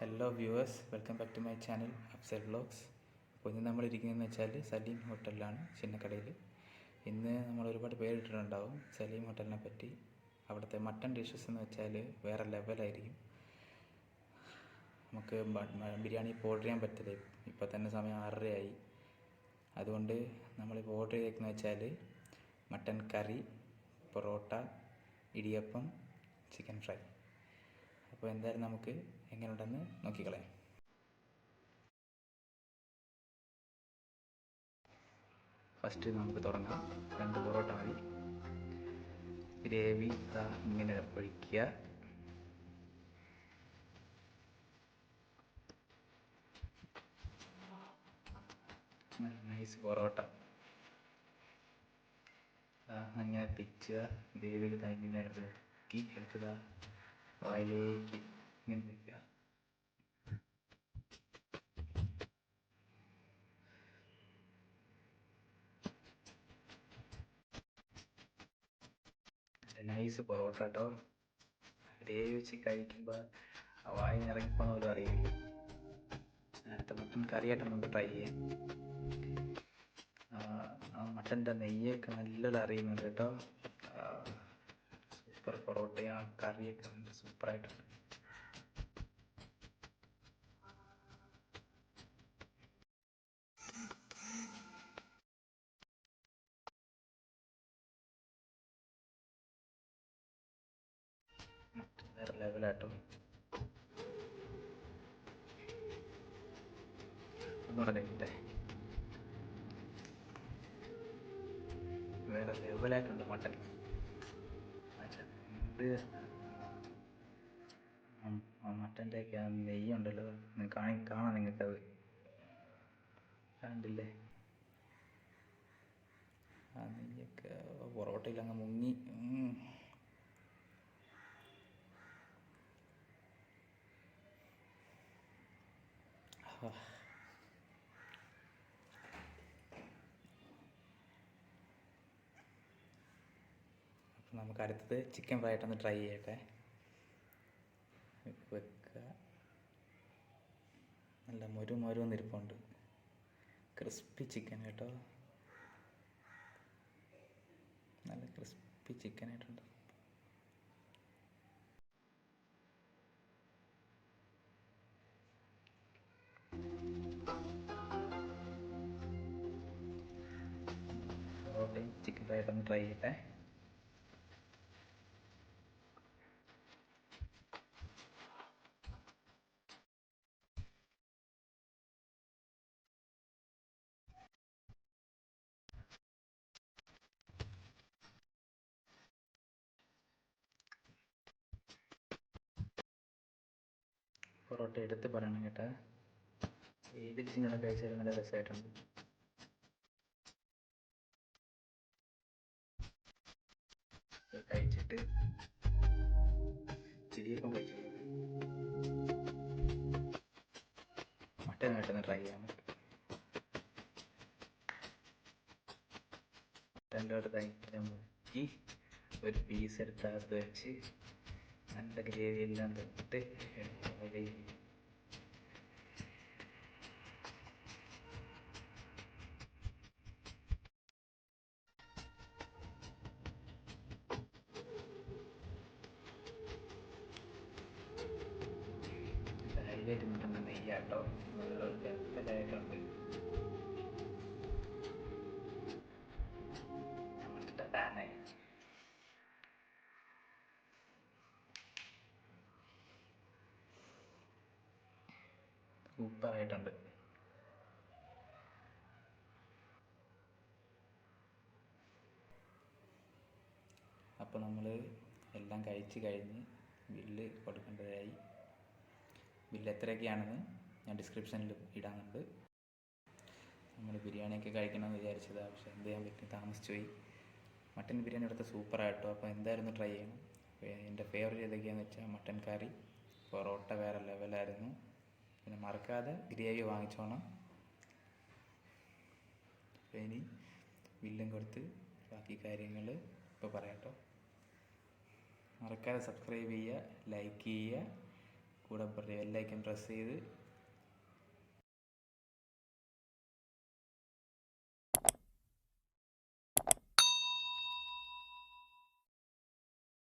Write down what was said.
Hello viewers welcome back to my channel Afsal vlogs അപ്പോൾ ഇന്ന് നമ്മൾ ഇരിക്കുന്നതെന്ന് വെച്ചാൽ സലീം ഹോട്ടലിലാണ് ചിന്നക്കടയിൽ ഇന്ന് നമ്മൾ ഒരുപാട് പേരിട്ടിട്ടുണ്ടാവും സലീം ഹോട്ടലിനെ പറ്റി. അവിടുത്തെ മട്ടൺ ഡിഷസ് എന്ന് വെച്ചാൽ വേറെ ലെവലായിരിക്കും. നമുക്ക് ബിരിയാണി ഓർഡർ ചെയ്യാൻ പറ്റില്ല. ഇപ്പോൾ തന്നെ സമയം ആറരയായി. അതുകൊണ്ട് നമ്മളിപ്പോൾ ഓർഡർ ചെയ്തേക്കുന്നത് വെച്ചാൽ mutton curry parotta idiyappam chicken fry. അപ്പോൾ എന്തായാലും നമുക്ക് എങ്ങനെയുണ്ടെന്ന് നോക്കിക്കളയാം. ഫസ്റ്റ് നമുക്ക് തുടങ്ങാം. രണ്ട് പൊറോട്ട മതി. ഗ്രേവി ഇങ്ങനെ ഒഴിക്കുക. നൈസ് പൊറോട്ട. അങ്ങനെ പിച്ചുക ഗ്രേവിയിൽ തന്നെ ഇറക്കി എടുക്കുക വായിലേക്ക് ഇങ്ങനെ വെക്കുക നൈസ് പൊറോട്ട കേട്ടോ ഗ്രേവി വെച്ച് കഴിക്കുമ്പോൾ ആ വായിൽ ഇറങ്ങിപ്പോണ പോലും അറിയില്ല നേരത്തെ മട്ടൻ കറിയായിട്ട് നമുക്ക് ട്രൈ ചെയ്യാം ആ മട്ടന്റെ നെയ്യൊക്കെ നല്ലോണം അറിയുന്നുണ്ട് കേട്ടോ സൂപ്പർ പൊറോട്ടയും ആ കറിയൊക്കെ നല്ല സൂപ്പറായിട്ടുണ്ട്. വേറെ വേറെ ലെവലായിട്ടുണ്ട് മട്ടൻ. ഇത് മട്ടന്റെ ഒക്കെ ആ നെയ്യുണ്ടല്ലോ. നി- കാണി കാണാം നിങ്ങൾക്കത്. കണ്ടില്ലേ? ആ നെയ്യൊക്കെ പൊറോട്ടയിൽ അങ്ങ് മുങ്ങി അപ്പം നമുക്ക് അടുത്തത് ചിക്കൻ ഫ്രൈ ആയിട്ടൊന്ന് ട്രൈ ചെയ്യട്ടെ. വെക്കുക നല്ല മൊരു മൊരു ഇരിപ്പുണ്ട് ക്രിസ്പി ചിക്കൻ കേട്ടോ. നല്ല ക്രിസ്പി ചിക്കൻ ആയിട്ടുണ്ട്. ചിക്കൻ ഫ്രൈ ഒന്ന് ട്രൈ ചെയ്യട്ടെ. പൊറോട്ട എടുത്ത് പറയണം കേട്ടോ. ഏത് ചിക്കൻ കഴിച്ചാലും നല്ല രസമായിട്ടുണ്ട് കഴിച്ചിട്ട് ചിരിയപ്പം കഴിച്ചു മട്ടനായിട്ടൊന്ന് ട്രൈ ചെയ്യാം. നമുക്ക് മട്ടന്റെ മുക്കി ഒരു പീസ് എടുത്ത് അത് വെച്ച് നല്ല ഗ്രേവി എല്ലാം തൊട്ട് എടുത്ത് നിൽക്കുന്ന നെയ്യാട്ടോ. ലെവലായിട്ടുണ്ട് നമ്മുടെ സൂപ്പറായിട്ടുണ്ട്. അപ്പോൾ നമ്മൾ എല്ലാം കഴിച്ച് കഴിഞ്ഞ് ബില്ല് കൊടുക്കേണ്ടതായി. ബില്ല് എത്രയൊക്കെയാണെന്ന് ഞാൻ ഡിസ്ക്രിപ്ഷനിൽ ഇടാനുണ്ട്. നമ്മൾ ബിരിയാണിയൊക്കെ കഴിക്കണമെന്ന് വിചാരിച്ചതാണ് പക്ഷേ എന്ത് ചെയ്യാൻ പറ്റും? മട്ടൻ ബിരിയാണി ഇവിടുത്തെ സൂപ്പറായിട്ടോ? അപ്പോൾ എന്തായിരുന്നു ട്രൈ ചെയ്യണം? എന്റെ ഫേവറേറ്റ് ഏതൊക്കെയാണെന്ന് വെച്ചാൽ മട്ടൻ കറി പൊറോട്ട വേറെ ലെവലായിരുന്നു പിന്നെ മറക്കാതെ ഗ്രേവി വാങ്ങിച്ചോണം. ഇനി ബില്ലും കൊടുത്ത് ബാക്കി കാര്യങ്ങൾ ഇപ്പോൾ പറയാം കേട്ടോ മറക്കാതെ സബ്സ്ക്രൈബ് ചെയ്യുക ലൈക്ക് ചെയ്യുക കൂടെ ബെല്ലൈക്കൻ പ്രസ് ചെയ്ത്